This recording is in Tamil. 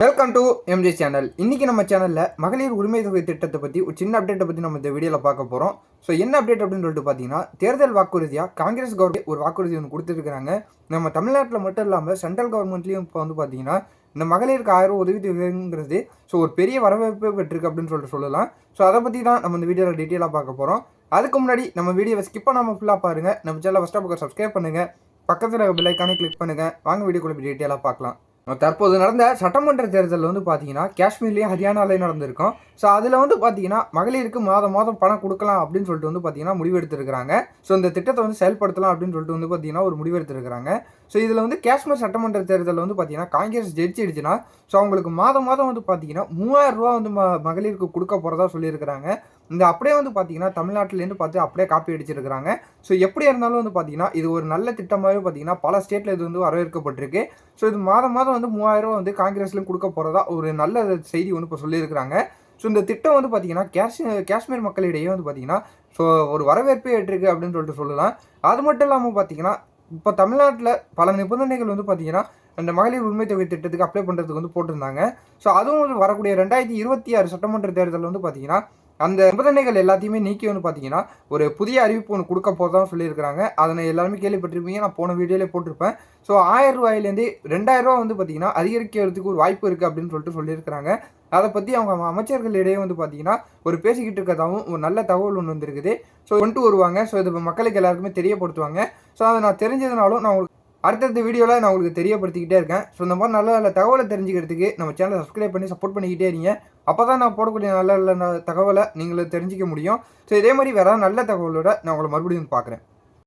வெல்கம் டு எம்ஜி சேனல் இன்றைக்கி நம்ம சேனலில் மகளிர் உரிமை தொகை திட்டத்தை பற்றி ஒரு சின்ன அப்டேட்டை பற்றி நம்ம இந்த வீடியோவில் பார்க்க போகிறோம் ஸோ என்ன அப்டேட் அப்படின்னு சொல்லிட்டு பார்த்தீங்கன்னா தேர்தல் வாக்குறுதியாக காங்கிரஸ் கவர்மெண்ட் ஒரு வாக்குறுதி ஒன்று கொடுத்துருக்காங்க நம்ம தமிழ்நாட்டில் மட்டும் இல்லாமல் சென்ட்ரல் கவர்மெண்ட்லேயும் இப்போ வந்து பார்த்தீங்கன்னா இந்த மகளிருக்கு ஆயிரம் உதவி தொகைங்கிறது ஸோ ஒரு பெரிய வரவேற்பு பெற்றிருக்கு அப்படின்னு சொல்லிட்டு சொல்லலாம். ஸோ அதை பற்றி தான் நம்ம இந்த வீடியோவில் டீட்டெயிலாக பார்க்க போகிறோம் அதுக்கு முன்னாடி நம்ம வீடியோவை ஸ்கிப் பண்ணாமல் ஃபுல்லாக பாருங்கள் நம்ம சேனலில் ஃபஸ்ட்டாக பக்கம் சப்ஸ்கிரைப் பண்ணுங்கள் பக்கத்தில் பெல் ஐக்கானே கிளிக் பண்ணுங்கள் வாங்க வீடியோக்குள்ள டீட்டெயிலாக பார்க்கலாம். தற்போது நடந்த சட்டமன்ற தேர்தலில் வந்து பார்த்தீங்கன்னா காஷ்மீர்லேயும் ஹரியானாலேயும் நடந்திருக்கும். ஸோ அதில் வந்து பார்த்தீங்கன்னா மகளிருக்கு மாதம் மாதம் பணம் கொடுக்கலாம் அப்படின்னு சொல்லிட்டு வந்து பார்த்தீங்கன்னா முடிவெடுத்திருக்கிறாங்க. ஸோ இந்த திட்டத்தை வந்து செயல்படுத்தலாம் அப்படின்னு சொல்லிட்டு வந்து பார்த்தீங்கன்னா ஒரு முடிவெடுத்திருக்கிறாங்க. ஸோ இதில் வந்து காஷ்மீர் சட்டமன்ற தேர்தலில் வந்து பார்த்தீங்கன்னா காங்கிரஸ் ஜெயிச்சிடுச்சுன்னா ஸோ அவங்களுக்கு மாதம் மாதம் வந்து பார்த்தீங்கன்னா மூவாயிரம் ரூபா வந்து ம மகளிருக்கு கொடுக்க போகிறதா சொல்லியிருக்கிறாங்க. இந்த அப்படியே வந்து பார்த்தீங்கன்னா தமிழ்நாட்டிலேருந்து பார்த்து அப்படியே காப்பி அடிச்சிருக்கிறாங்க. ஸோ எப்படி இருந்தாலும் வந்து பார்த்தீங்கன்னா இது ஒரு நல்ல திட்டமாகவே பார்த்தீங்கன்னா பல ஸ்டேட்டில் இது வந்து வரவேற்கப்பட்டிருக்கு. ஸோ இது மாதம் மாதம் வந்து மூவாயிரம் ரூபா வந்து காங்கிரஸ்லேயும் கொடுக்க போகிறதா ஒரு நல்ல செய்தி வந்து இப்போ சொல்லியிருக்கிறாங்க. ஸோ இந்த திட்டம் வந்து பார்த்தீங்கன்னா காஷ் காஷ்மீர் மக்களிடையே வந்து பார்த்தீங்கன்னா ஸோ ஒரு வரவேற்பே ஏற்றிருக்கு அப்படின்னு சொல்லிட்டு சொல்லலாம். அது மட்டும் இல்லாமல் பார்த்தீங்கன்னா இப்போ தமிழ்நாட்டில் பல நிபந்தனைகள் வந்து பார்த்தீங்கன்னா அந்த மகளிர் உரிமை தொகை திட்டத்துக்கு அப்ளை பண்ணுறதுக்கு வந்து போட்டிருந்தாங்க. ஸோ அதுவும் வரக்கூடிய ரெண்டாயிரத்தி இருபத்தி ஆறு சட்டமன்ற தேர்தலில் வந்து பார்த்தீங்கன்னா அந்த நிபந்தனைகள் எல்லாத்தையுமே நீக்கி வந்து பார்த்தீங்கன்னா ஒரு புதிய அறிவிப்பு ஒன்று கொடுக்க போகிறதா சொல்லியிருக்கிறாங்க. அதனை எல்லாருமே கேள்விப்பட்டிருப்பீங்க. நான் போன வீடியோலே போட்டிருப்பேன். ஸோ ஆயிரம் ரூபாயிலேருந்து ரெண்டாயிரம் ரூபா வந்து பார்த்தீங்கன்னா அதிகரிக்கிறதுக்கு ஒரு வாய்ப்பு இருக்குது அப்படின்னு சொல்லிட்டு சொல்லியிருக்கிறாங்க. அதை பற்றி அவங்க அமைச்சர்களிடையே வந்து பார்த்தீங்கன்னா ஒரு பேசிக்கிட்டு இருக்கதாகவும் ஒரு நல்ல தகவல் ஒன்று வந்திருக்குது. ஸோ கொண்டு வருவாங்க. ஸோ இது மக்களுக்கு எல்லாருக்குமே தெரியப்படுத்துவாங்க. ஸோ அதை நான் தெரிஞ்சதுனாலும் நான் உங்களுக்கு அடுத்தடுத்த வீடியோவில் நான் உங்களுக்கு தெரியப்படுத்திக்கிட்டே இருக்கேன். ஸோ இந்த மாதிரி நல்ல நல்ல தகவலை தெரிஞ்சுக்கிறதுக்கு நம்ம சேனலை சப்ஸ்கிரைப் பண்ணி சப்போர்ட் பண்ணிக்கிட்டே இருங்க. அப்போ தான் நான் போடக்கூடிய நல்ல நல்ல தகவலை நீங்களும் தெரிஞ்சிக்க முடியும். ஸோ இதே மாதிரி வேறு நல்ல தகவலோட நான் உங்களை மறுபடியும் பார்க்குறேன்.